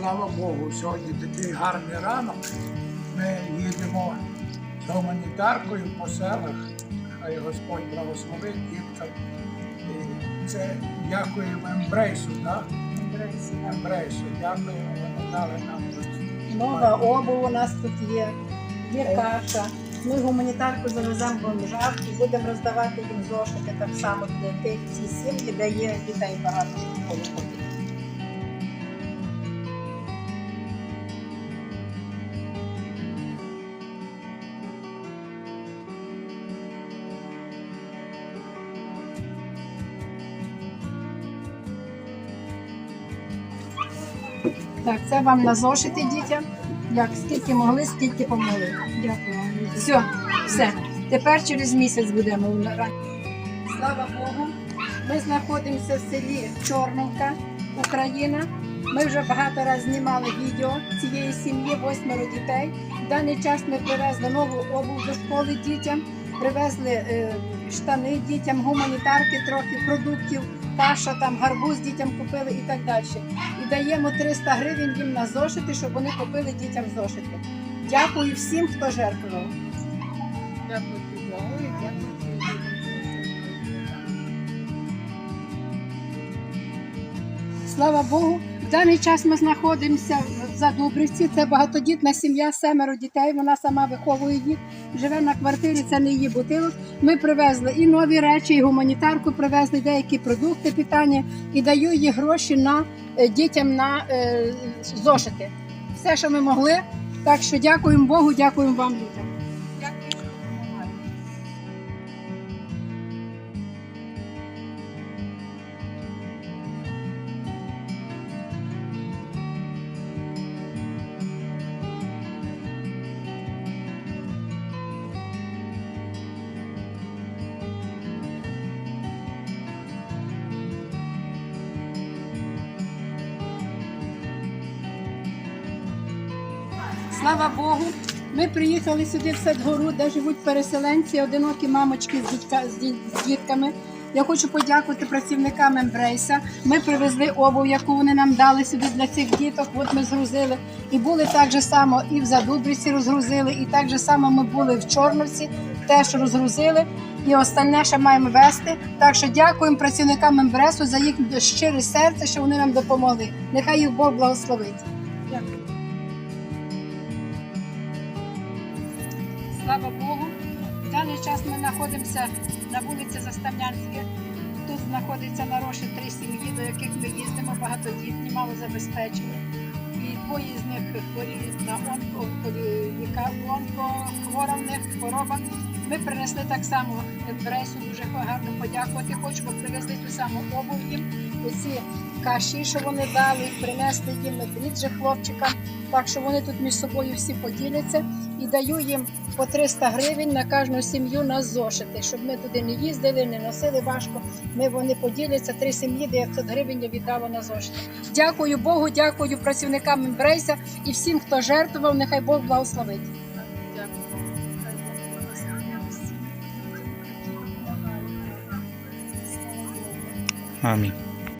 слава Богу, сьогодні такий гарний ранок. Ми їдемо з гуманітаркою по селах. Хай Господь благословить діткам. І це дякуємо Ембрейсу, так? Ембрейсу, дякуємо, вони дали нам. Нова обув у нас тут є, є каша. Ми гуманітарку завеземо бомжам і будемо роздавати їм зошити так само для тих ці сім'ї, де є дітей багато Так, це вам на зошити дітям. Як скільки могли, скільки помогли. Дякую вам. Все, все. Тепер через місяць будемо Слава Богу. Ми знаходимося в селі Чорновка, Україна. Ми вже багато разів знімали відео цієї сім'ї, восьмеро дітей. В даний час ми привезли нову обув до школи дітям, привезли е, штани дітям, гуманітарки, трохи продуктів, каша, там гарбуз дітям купили і так далі. І даємо 300 гривень їм на зошити, щоб вони купили дітям зошити. Дякую всім, хто жертвував. Дякую. Слава Богу. Даний час ми знаходимося в Задубрівці. Це багатодітна сім'я, семеро дітей. Вона сама виховує їх. Живе на квартирі, це не її будинок. Ми привезли і нові речі, і гуманітарку привезли деякі продукти питання і даю їй гроші на е, дітям на е, зошити. Все, що ми могли. Так що дякуємо Богу, дякуємо вам людям. Слава Богу. Ми приїхали сюди в Садгору, де живуть переселенці, одинокі мамочки з, дітка, з, ді- з дітками. Я хочу подякувати працівникам Ембрейса. Ми привезли обув, яку вони нам дали сюди для цих діток. От ми згрузили. І були так же само і в Задубрівці розгрузили, і так же само ми були в Чорновці, теж розгрузили. І остальне ще маємо вести. Так що дякуємо працівникам Ембресу за їх щире серце, що вони нам допомогли. Нехай їх Бог благословить. Дякую. Слава Богу. В даний час ми знаходимося на вулиці Заставнянське. Тут знаходиться на Роші три сім'ї, до яких ми їздимо, багатодітні, малозабезпечені. І двоє з них хворіють на онко, яка онкохвора в них хвороба. Ми принесли так само Ембрейсу, дуже гарно подякувати. Хочу, бо ту саму обув їм. Оці каші, що вони дали, принесли їм хліб же хлопчикам. Так що вони тут між собою всі поділяться і даю їм по 300 гривень на кожну сім'ю на зошити, щоб ми туди не їздили, не носили важко. Ми вони поділяться три сім'ї, 900 гривень я віддала на зошити. Дякую Богу, дякую працівникам Ембрейса і всім, хто жертвував. Нехай Бог благословить. Амінь.